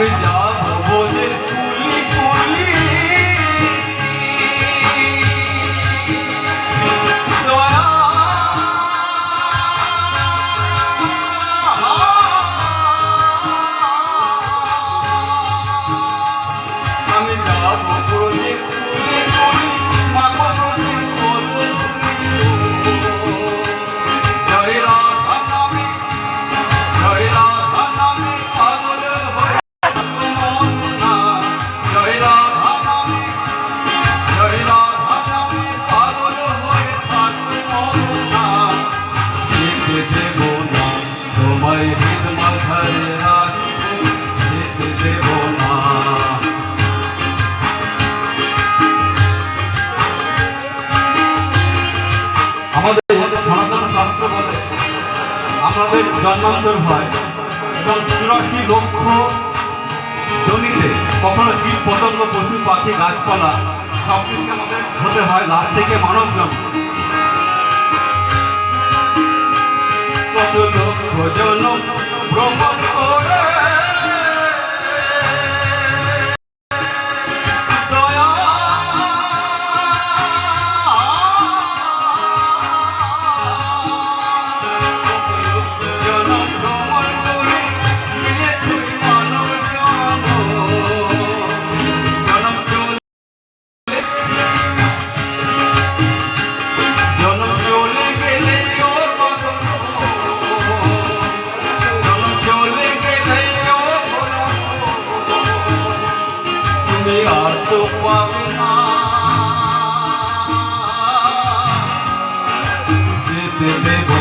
Darwin Dog. আমাদের সনাতন শাস্ত্র বলে, আমাদের জন্মান্তর হয়। এবং চুরাশি লক্ষ জমিতে কখনো কীট পতঙ্গ, পশু, পাখি, গাছপালা সবকিছু আমাদের হতে হয় লাস্ট থেকে মানব জন্ম from যেতে দেব